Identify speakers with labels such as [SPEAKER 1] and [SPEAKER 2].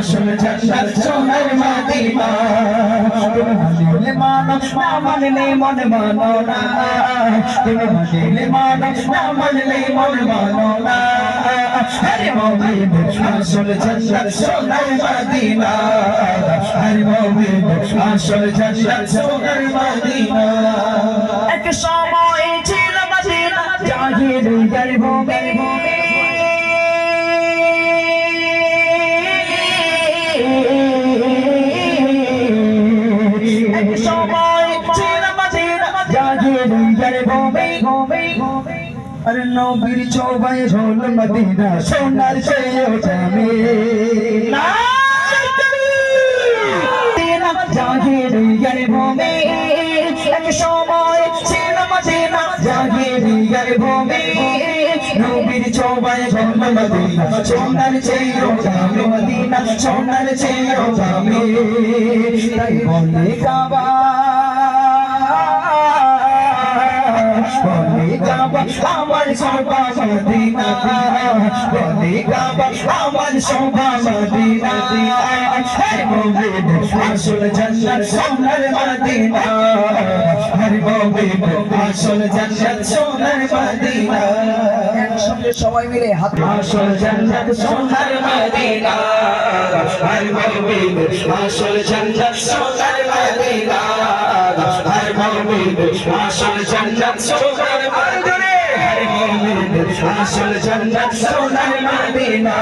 [SPEAKER 1] আসল জান্নাত সোনার মদিনা তুমি মানলে মানো, না মানলে মন মানো না। তুমি মানলে মানো, না মানলে মন মানো না। আরে মুমিন আসল জান্নাত সোনার মদিনা আরে মুমিন আসল জান্নাত সোনার মদিনা এক সময় আরে নবীর চৌবাই হল মদিনা, সোনার চেয়েও জামে জাহিলিয়ার ভূমি। এক সময় ছিল মদিনা জাহিলিয়ার ভূমি। নবীর চৌবাই হল মদিনা, সোনার চেয়েও জামে মদিনা, সোনার চেয়েও জামে তাই বলে কাবা বলে কাবা আমার সভা মদিনা। বলে কাবা আমার সভা মদিনা। হর মোমিন আসল জান্নাত সোনার মদিনা। হর মোমিন আসল জান্নাত সোনার মদিনা।
[SPEAKER 2] একসঙ্গে সবাই মিলে হাত
[SPEAKER 1] আসল জান্নাত সোনার মদিনা। হর মোমিন আসল জান্নাত সোনার মদিনা। হর মোমিন আসল জান্নাত সোনার মাদিনা আসল জান্নাত সোনার মদিনা।